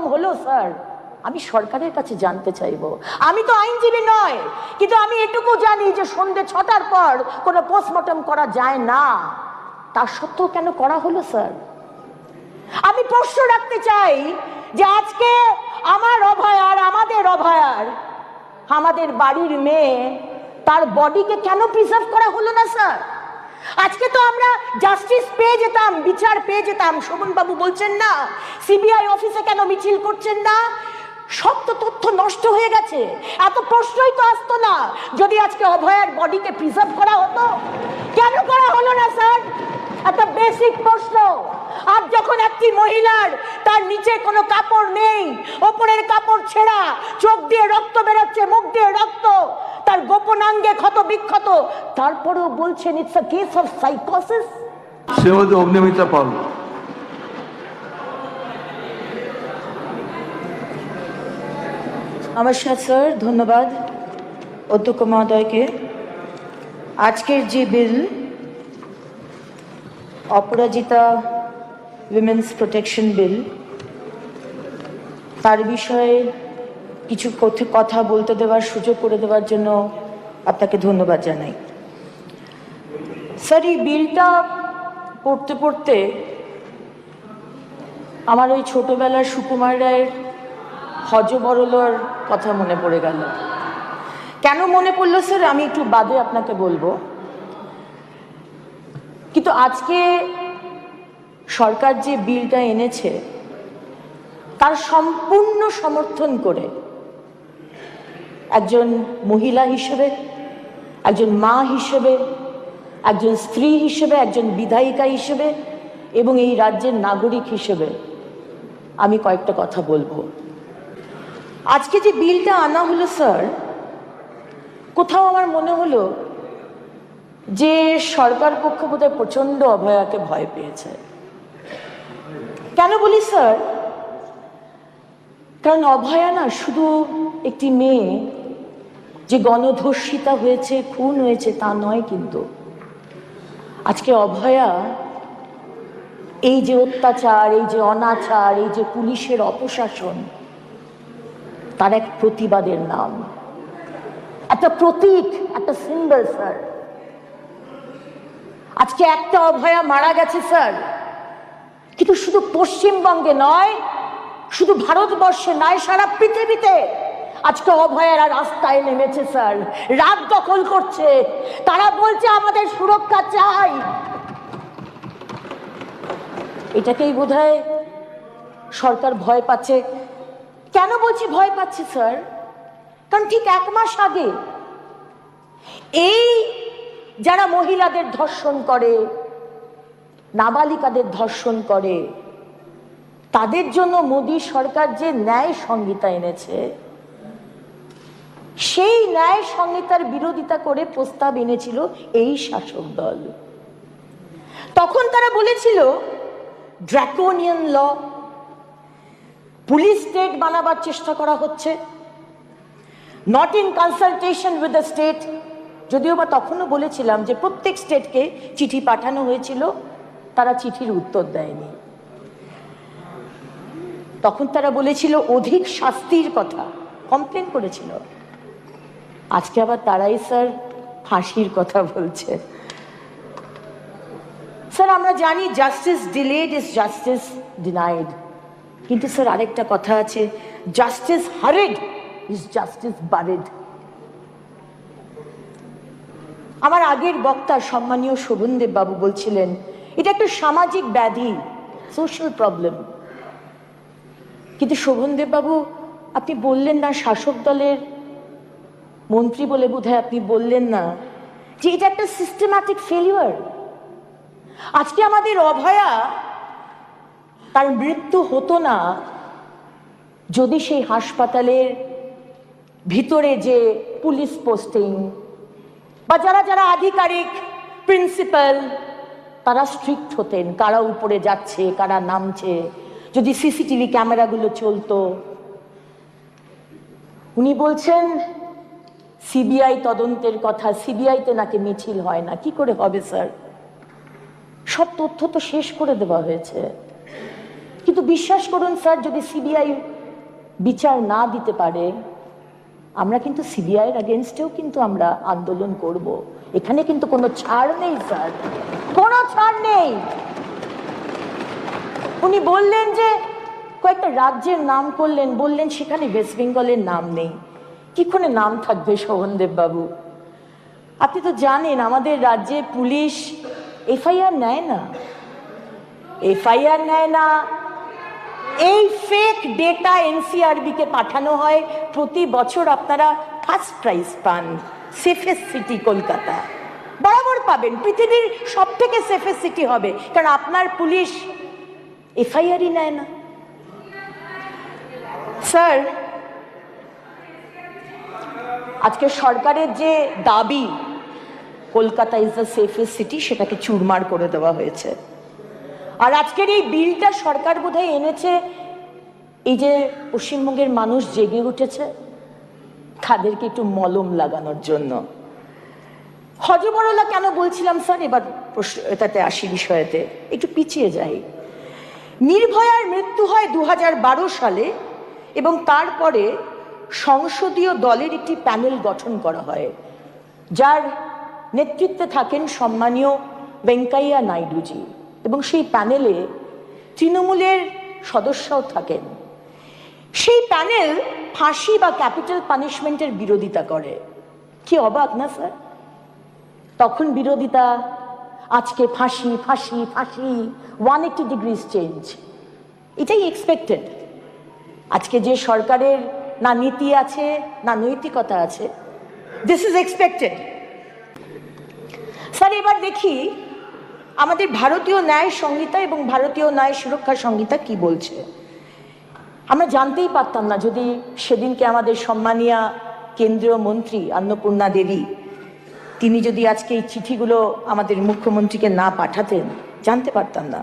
Post-mortem হলো, sir, আমি সরকারের কাছে জানতে চাইব। আমি তো আইনজীবী নয়, কিন্তু আমি এটুকু জানি যে সন্ধে ছটার পর কোনো পোস্টমর্টম করা যায় না। তা সত্ত্বেও কেন করা হলো, স্যার? আমি প্রশ্ন রাখতে চাই যে আজকে আমার অভয়ার, আমাদের অভয়ার, আমাদের বাড়ির মেয়ে তার বডিকে কেন প্রিজার্ভ করা হলো না, স্যার? আজকে তো আমরা জাস্টিস পেয়ে যেতাম, বিচার পেয়ে যেতাম। শোভন বাবু বলছেন না সিবিআই অফিসে কেন মিছিল করছেন না? সব তো তথ্য নষ্ট হয়ে গেছে। এত প্রশ্নই তো আসতো না, যদি আজকে অভয়ার বডিকে প্রিজার্ভ করা হতো। কেন করা হলো না স্যার একটা বেসিক প্রশ্ন। আর যখন একটি মহিলার তার নিচে কোনো কাপড় নেই, ওপরের কাপড় ছেঁড়া, চোখ দিয়ে রক্ত বেরোচ্ছে, মুখ দিয়ে রক্ত তার গোপনাঙ্গে ক্ষত বিক্ষত। তারপরেও বলছেন ইটস আ কেস অফ সাইকোসিস শ্রীমতী অগ্নিমিত্রা পাল। নমস্কার স্যার ধন্যবাদ অধ্যক্ষ মহোদয়কে। আজকের যে বিল অপরাজিতা উইমেন্স প্রোটেকশন বিল তার বিষয়ে কিছু কথা বলতে দেওয়ার সুযোগ করে দেওয়ার জন্য আপনাকে ধন্যবাদ জানাই। স্যার, এই বিলটা পড়তে পড়তে আমার ওই ছোটবেলার সুকুমার রায়ের হজবরলর কথা মনে পড়ে গেল। কেন মনে পড়ল স্যার? আমি একটু বাদে আপনাকে বলব। কিন্তু আজকে সরকার যে বিলটা এনেছে, তার সম্পূর্ণ সমর্থন করে একজন মহিলা হিসেবে, একজন মা হিসেবে, একজন স্ত্রী হিসেবে, একজন বিধায়িকা হিসেবে এবং এই রাজ্যের নাগরিক হিসেবে আমি কয়েকটা কথা বলব। আজকে যে বিলটা আনা হলো, স্যার, কোথাও আমার মনে হলো যে সরকার পক্ষ বোধহয় প্রচণ্ড অভয়াকে ভয় পেয়েছে। কেন বলি, স্যার? কারণ অভয়া না শুধু একটি মেয়ে যে গণধর্ষিতা হয়েছে, খুন হয়েছে, তা নয় কিন্তু। আজকে অভয়া এই যে অত্যাচার, এই যে অনাচার, এই যে পুলিশের অপশাসন, তার এক প্রতিবাদের নাম। একটা প্রতীক, একটা সিম্বল স্যার আজকে একটা অভয়া মারা গেছে স্যার কিন্তু শুধু পশ্চিমবঙ্গে নয়, শুধু ভারতবর্ষে নয়, সারা পৃথিবীতে। আজকে অভয়ারা রাস্তায় নেমেছে, স্যার। রাত দখল করছে। তারা বলছে, আমাদের সুরক্ষা চাই। এটাকেই বোধহয় সরকার ভয় পাচ্ছে। কেন বলছি ভয় পাচ্ছে, স্যার? কারণ ঠিক এক মাস আগে এই যারা মহিলাদের ধর্ষণ করে, নাবালিকাদের ধর্ষণ করে, তাদের জন্য মোদী সরকার যে ন্যায় সংহিতা এনেছে সেই ন্যায় সংহিতার বিরোধিতা করে প্রস্তাব এনেছিল এই শাসক দল। তখন তারা বলেছিল ড্রাকোনিয়ান ল পুলিশ স্টেট বানাবার চেষ্টা করা হচ্ছে। Not in consultation with the state যদিও বা তখনও বলেছিলাম যে প্রত্যেক স্টেটকে চিঠি পাঠানো হয়েছিল, তারা চিঠির উত্তর দেয়নি। তখন তারা বলেছিল, অধিক শাস্তির কথা। কমপ্লেন করেছিল। আজকে আবার তারাই স্যার ফাঁসির কথা বলছে। স্যার, আমরা জানি justice delayed is justice denied কিন্তু স্যার, আরেকটা কথা আছে justice hurried is justice buried আমার আগের বক্তা সম্মানীয় শোভনদেব বাবু বলছিলেন, এটা একটা সামাজিক ব্যাধি সোশ্যাল প্রবলেম কিন্তু শোভনদেব বাবু আপনি বললেন না শাসক দলের মন্ত্রী বলে বোধহয় আপনি বললেন না যে এটা একটা সিস্টেম্যাটিক ফেলিওর আজকে আমাদের অভয়া তার মৃত্যু হতো না যদি সেই হাসপাতালের ভিতরে যে পুলিশ পোস্টিং বা যারা যারা আধিকারিক প্রিন্সিপাল তারা স্ট্রিক্ট হতেন, কারা উপরে যাচ্ছে, কারা নামছে। যদি সিসিটিভি ক্যামেরাগুলো চলতো, উনি বলছেন সিবিআই তদন্তের কথা, সিবিআইতে নাকি মিছিল হয় না, কি করে হবে, স্যার? সব তথ্য তো শেষ করে দেওয়া হয়েছে। কিন্তু বিশ্বাস করুন, স্যার, যদি সিবিআই বিচার না দিতে পারে, আমরা কিন্তু সিবিআইয়ের আগেনস্টেও কিন্তু আমরা আন্দোলন করব। এখানে কিন্তু কোনো ছাড় নেই, স্যার। কোনো ছাড় নেই। উনি বললেন যে কয়েকটা রাজ্যের নাম করলেন, বললেন সেখানে ওয়েস্ট বেঙ্গলের নাম নেই। কি নাম থাকবে শোভনদেব বাবু? আপনি তো জানেন, আমাদের রাজ্যে পুলিশ এফআইআর নেয় না। এফআইআর নেয় না। এই ফেক ডেটা এনসিআরবি কে পাঠানো হয়, প্রতি বছর আপনারা ফার্স্ট প্রাইজ পান সেফেস্ট সিটি কলকাতা। বরাবর পাবেন, পৃথিবীর সব থেকে সেফেস্ট সিটি হবে, কারণ আপনার পুলিশ এফআইআরই নেয় না। স্যার আজকে সরকারের যে দাবি, Kolkata is the safest city সেটাকে চুরমার করে দেওয়া হয়েছে। আর আজকের এই বিলটা সরকার বোধহয় এনেছে, এই যে পশ্চিমবঙ্গের মানুষ জেগে উঠেছে, তাদেরকে একটু মলম লাগানোর জন্য। হজমরলা কেন বলছিলাম, স্যার? এবার এটাতে আসি বিষয়েতে। একটু পিছিয়ে যাই। নির্ভয়ার মৃত্যু হয় দু হাজার বারো সালে এবং তারপরে সংসদীয় দলের একটি প্যানেল গঠন করা হয়, যার নেতৃত্বে থাকেন সম্মানীয় ভেঙ্কাইয়া নাইডুজি এবং সেই প্যানেলে তৃণমূলের সদস্যও থাকেন। সেই প্যানেল ফাঁসি বা ক্যাপিটাল পানিশমেন্টের বিরোধিতা করে। কি অবাক না, স্যার? তখন বিরোধিতা, আজকে ফাঁসি ফাঁসি ফাঁসি ওয়ান এইটি ডিগ্রিজ চেঞ্জ এটাই এক্সপেক্টেড আজকে যে সরকারের না নীতি আছে, না নৈতিকতা আছে। দিস ইজ এক্সপেক্টেড স্যার এবার দেখি আমাদের ভারতীয় ন্যায় সংহিতা এবং ভারতীয় ন্যায় সুরক্ষা সংহিতা কি বলছে। আমরা জানতেই পারতাম না যদি সেদিনকে আমাদের সম্মানীয় কেন্দ্রীয় মন্ত্রী অন্নপূর্ণা দেবী, তিনি যদি আজকে এই চিঠিগুলো আমাদের মুখ্যমন্ত্রীকে না পাঠাতেন, জানতে পারতাম না।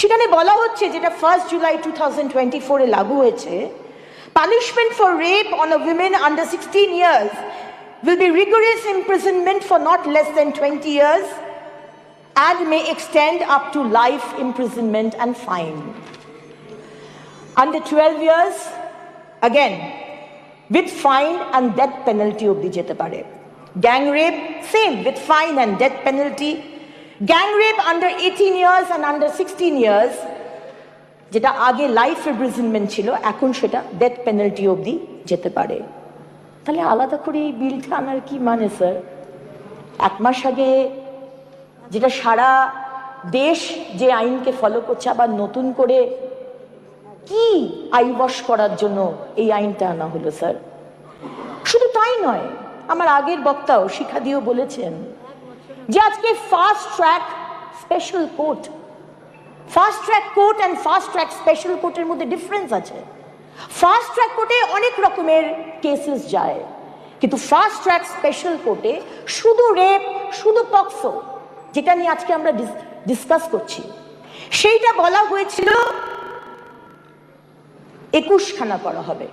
সেখানে বলা হচ্ছে যেটা first July two thousand twenty ফোরে লাগু হয়েছে Punishment for rape on a women under sixteen years will be rigorous imprisonment for not less than 20 years and may extend up to life imprisonment and fine. Under 12 years, again, with fine and death penalty অব্দি যেতে পারে gang rape same with fine and death penalty gang rape under eighteen years and under sixteen years যেটা আগে life imprisonment ছিল, এখন সেটা death penalty অবধি যেতে পারে। তাহলে আলাদা করে এই বিলটা আনার কি মানে স্যার এক মাস আগে যেটা সারা দেশ যে আইনকে ফলো করছে, আবার নতুন করে কি আইবশ করার জন্য এই আইনটা আনা হলো স্যার শুধু তাই নয়, আমার আগের বক্তাও শিক্ষা দিয়েও বলেছেন যে আজকে fast track special court fast track court and fast track special কোর্টের মধ্যে ডিফারেন্স আছে। ফাস্ট ট্র্যাক কোর্টে অনেক রকমের কেসেস যায়। কিন্তু ফাস্ট ট্র্যাক স্পেশাল কোর্টে শুধু রেপ শুধু পক্সো যেটা নিয়ে আজকে আমরা ডিসকাস করছি। সেইটা বলা হয়েছিল একুশখানা করা হবে।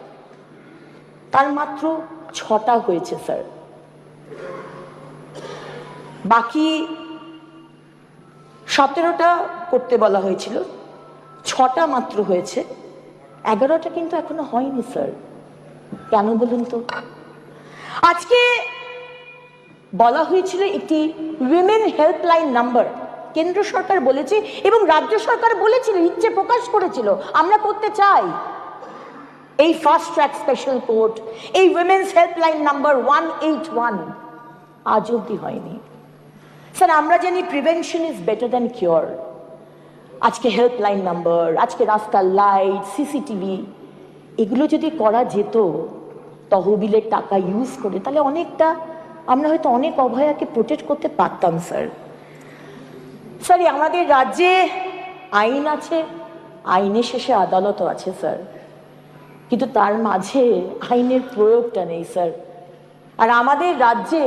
তার মাত্র ছটা হয়েছে স্যার বাকি সতেরোটা করতে বলা হয়েছিল, ছটা মাত্র হয়েছে, এগারোটা কিন্তু এখনও হয়নি, স্যার। কেন বলুন তো? আজকে বলা হয়েছিল একটি উইমেন হেল্পলাইন নাম্বার কেন্দ্র সরকার বলেছে এবং রাজ্য সরকার বলেছিল, ইচ্ছে প্রকাশ করেছিল, আমরা করতে চাই। এই ফাস্ট ট্র্যাক স্পেশাল কোর্ট এই women's helpline number one eight one আজ অব্দি হয়নি। স্যার আমরা জানি prevention is better than cure আজকে হেল্পলাইন নাম্বার আজকে রাস্তার লাইট সিসিটিভি এগুলো যদি করা যেত, তহবিলের টাকা ইউজ করে, তাহলে অনেকটা আমরা হয়তো অনেক অভয়াকে প্রোটেক্ট করতে পারতাম স্যার স্যার আমাদের রাজ্যে আইন আছে, আইনের শেষে আদালতও আছে স্যার কিন্তু তার মাঝে আইনের প্রয়োগটা নেই স্যার আর আমাদের রাজ্যে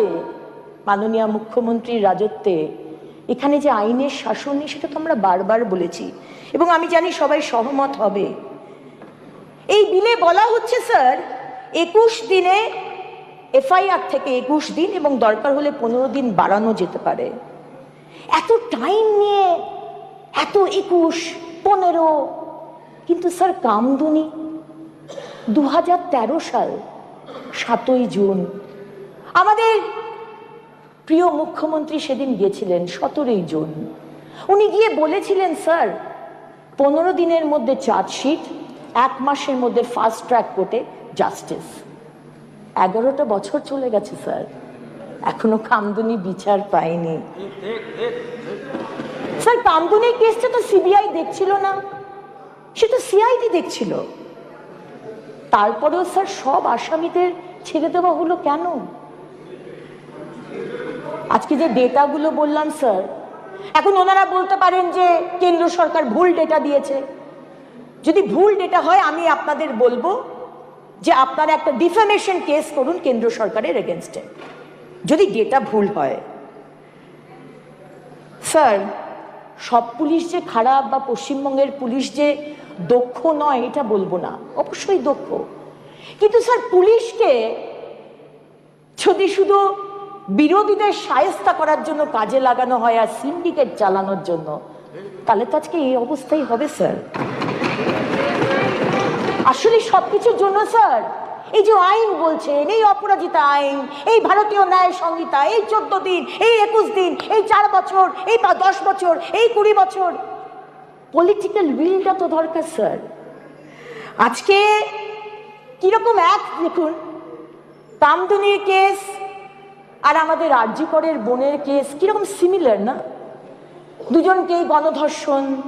মাননীয় মুখ্যমন্ত্রীর রাজত্বে, এখানে যে আইনের শাসন নেই সেটা তো আমরা বারবার বলেছি। এবং আমি জানি সবাই সহমত হবে। এই বিলে বলা হচ্ছে, স্যার, একুশ দিনে, এফআইআর থেকে একুশ দিন এবং দরকার হলে পনেরো দিন বাড়ানো যেতে পারে। এত টাইম নিয়ে, এত একুশ, পনেরো, কিন্তু স্যার কামদুনি দু সাল, সাতই জুন, আমাদের প্রিয় মুখ্যমন্ত্রী সেদিন গিয়েছিলেন সতেরোই জুন। উনি গিয়ে বলেছিলেন, স্যার, পনেরো দিনের মধ্যে চার্জশিট, এক মাসের মধ্যে ফাস্ট ট্র্যাক কোর্টে জাস্টিস এগারোটা বছর চলে গেছে, স্যার। এখনও কামদুনি বিচার পায়নি স্যার, কামদুনির কেসটা তো সিবিআই দেখছিল না। সে তো সিআইডি দেখছিল। তারপরেও, স্যার, সব আসামিদের ছেড়ে দেওয়া হলো কেন? আজকে যে ডেটাগুলো বললাম, স্যার, এখন ওনারা বলতে পারেন যে কেন্দ্র সরকার ভুল ডেটা দিয়েছে। যদি ভুল ডেটা হয়, আমি আপনাদের বলব যে আপনারা একটা ডিফেমেশন কেস করুন কেন্দ্র সরকারের এগেনস্টে, যদি ডেটা ভুল হয়। স্যার, সব পুলিশ যে খারাপ বা পশ্চিমবঙ্গের পুলিশ যে দক্ষ নয়, এটা বলব না। অবশ্যই দক্ষ। কিন্তু স্যার, পুলিশকে যদি শুধু বিরোধীদের সায়স্তা করার জন্য কাজে লাগানো হয় আর সিন্ডিকেট চালানোর জন্য। তাহলে তো আজকে এই অবস্থাই হবে স্যার আসলে সবকিছুর জন্য স্যার এই যে আইন বলছেন, এই অপরাজিতা আইন, এই ভারতীয় ন্যায় সংহিতা, এই চোদ্দ দিন, এই একুশ দিন, এই চার বছর, এই দশ বছর, এই কুড়ি বছর। পলিটিক্যাল উইলটা তো দরকার স্যার আজকে কীরকম এক দেখুন কামদুনির কেস আর আমাদের আরজিকরের বোনের কেস কীরকম সিমিলার না? দুজনকেই গণধর্ষণ,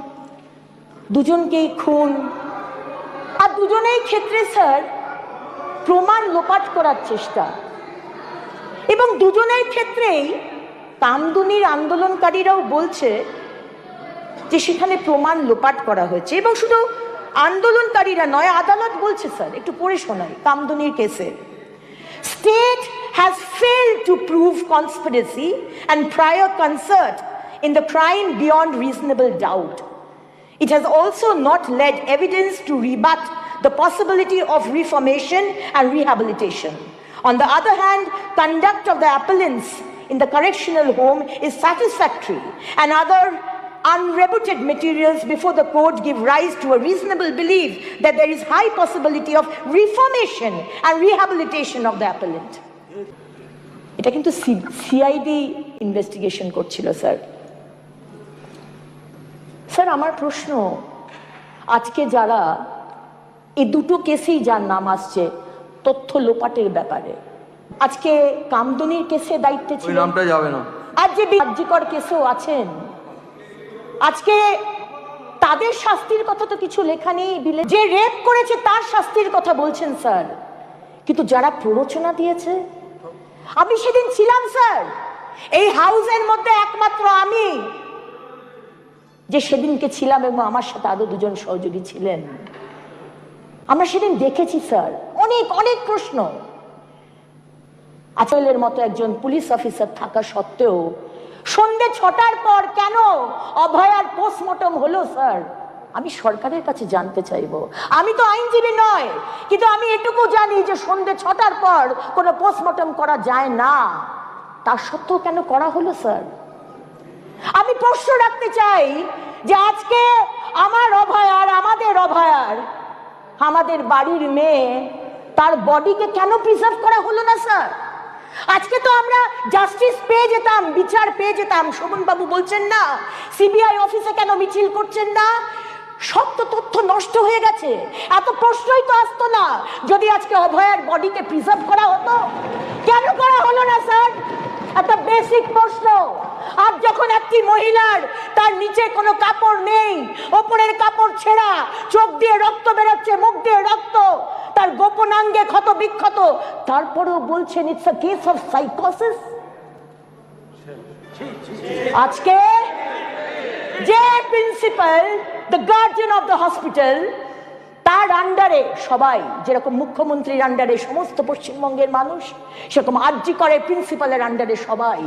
দুজনকেই খুন, আর দুজনেই ক্ষেত্রে স্যার প্রমাণ লোপাট করার চেষ্টা। এবং দুজনের ক্ষেত্রেই কামদুনির আন্দোলনকারীরাও বলছে যে সেখানে প্রমাণ লোপাট করা হয়েছে। এবং শুধু আন্দোলনকারীরা নয়, আদালত বলছে, স্যার, একটু পড়ে শোনাই কামদুনির কেসে state has failed to prove conspiracy and prior concert in the crime beyond reasonable doubt. It has also not led evidence to rebut the possibility of reformation and rehabilitation. On the other hand, conduct of the appellants in the correctional home is satisfactory and other unrebutted materials before the court give rise to a reasonable belief that there is high possibility of reformation and rehabilitation of the appellant. এটা কিন্তু CID investigation করছিল sir. Sir আমার প্রশ্ন আজকে যারা এই দুটো কেসেই যার নাম আসছে তথ্য লোপাটের ব্যাপারে আজকে কামদনির কেসে দায়িত্বে ছিল নামটা যাবে না। আর যে রাজ্যকর কেসেও আছেন আজকে তাদের শাস্তির কথা তো কিছু লেখা নেই বিলে যে রেপ করেছে তার শাস্তির কথা বলছেন স্যার। কিন্তু যারা প্ররোচনা দিয়েছে আমি সেদিন ছিলাম, স্যার। এই হাউসের মধ্যে একমাত্র আমি। যে সেদিনকে ছিলাম এবং আমার সাথে আরও দুজন সহযোগী ছিলেন। আমরা সেদিন দেখেছি, স্যার। অনেক অনেক প্রশ্ন। আচলের মতো একজন পুলিশ অফিসার থাকা সত্ত্বেও সন্ধ্যে ছটার পর কেন অভয়ার পোস্টমর্টম হলো, স্যার? আমি সরকারের কাছে জানতে চাইব। আমি তো আইনজীবী নয়, কিন্তু আমি এটুকু জানি যে সন্ধ্যে ছটার পর কোনো পোস্টমর্টম করা যায় না। তার সত্ত্বেও কেন করা হলো, স্যার? আমি প্রশ্ন রাখতে চাই যে আজকে আমার অভয়ার, আমাদের অভয়ার, আমাদের বাড়ির মেয়ে তার বডিকে কেন প্রিজার্ভ করা হলো না, স্যার? আজকে তো আমরা জাস্টিস পেয়ে যেতাম, বিচার পেয়ে যেতাম। শোভন বাবু বলছেন না সিবিআই অফিসে কেন মিছিল করছেন না? সব তো তথ্য নষ্ট হয়ে গেছে। এত প্রশ্নই তো আসতো না। যদি আজকে অভয়ার বডিকে প্রিজার্ভ করা হতো? কেন করা হলো না স্যার? একটা বেসিক প্রশ্ন। আর যখন একটি মহিলার তার নিচে কোনো কাপড় নেই ওপরের কাপড় ছেঁড়া চোখ দিয়ে রক্ত বেরোচ্ছে মুখ দিয়ে রক্ত তার গোপনাঙ্গে ক্ষত বিক্ষত তারপরেও বলছেন ইটস আ কেস অফ সাইকোসিস আজকে যে principal the guardian of the hospital তার আন্ডারে সবাই, যেরকম মুখ্যমন্ত্রীর আন্ডারে সমস্ত পশ্চিমবঙ্গের মানুষ, সেরকম আর্জি করে প্রিন্সিপালের আন্ডারে সবাই।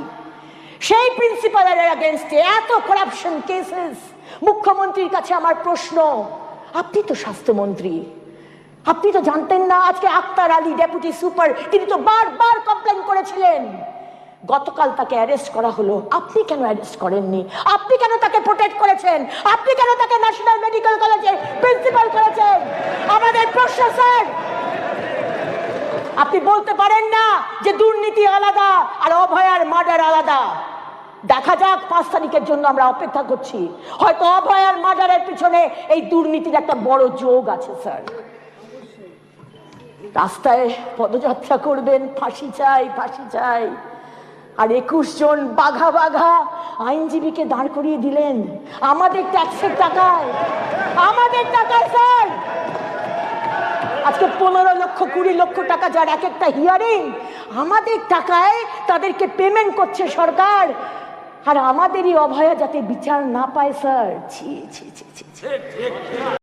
সেই প্রিন্সিপালের এগেনস্টে এত করাপশন কেসেস মুখ্যমন্ত্রীর কাছে আমার প্রশ্ন, আপনি তো স্বাস্থ্যমন্ত্রী। আপনি তো জানতেন না, আজকে আক্তার আলী ডেপুটি সুপার তিনি তো বারবার কমপ্লেন করেছিলেন। গতকাল তাকে অ্যারেস্ট করা হলো। আপনি কেন অ্যারেস্ট করেননি? আপনি কেন তাকে প্রোটেক্ট করেছেন? আপনি কেন তাকে ন্যাশনাল মেডিকেল কলেজের প্রিন্সিপাল করেছেন? আমাদের প্রশ্ন স্যার আপনি বলতে পারেন না যে দুর্নীতি আলাদা আর অভয়ার মার্ডার আলাদা। দেখা যাক, পাঁচ তারিখের জন্য আমরা অপেক্ষা করছি। হয়তো অভয়ার মার্ডারের পিছনে এই দুর্নীতির একটা বড় যোগ আছে স্যার রাস্তায় পদযাত্রা করবেন, ফাঁসি চাই ফাঁসি চাই। আর একুশ জন বাঘা বাঘা আইনজীবীকে দাঁড় করিয়ে দিলেন। আমাদের ট্যাক্সের টাকায়, আমাদের টাকায়, স্যার! আজকে পনেরো লক্ষ, কুড়ি লক্ষ টাকা যার এক একটা হিয়ারিং আমাদের টাকায় তাদেরকে পেমেন্ট করছে সরকার। আর আমাদেরই অভয়া যাতে বিচার না পায়, স্যার। ছি ছি ছি ছি।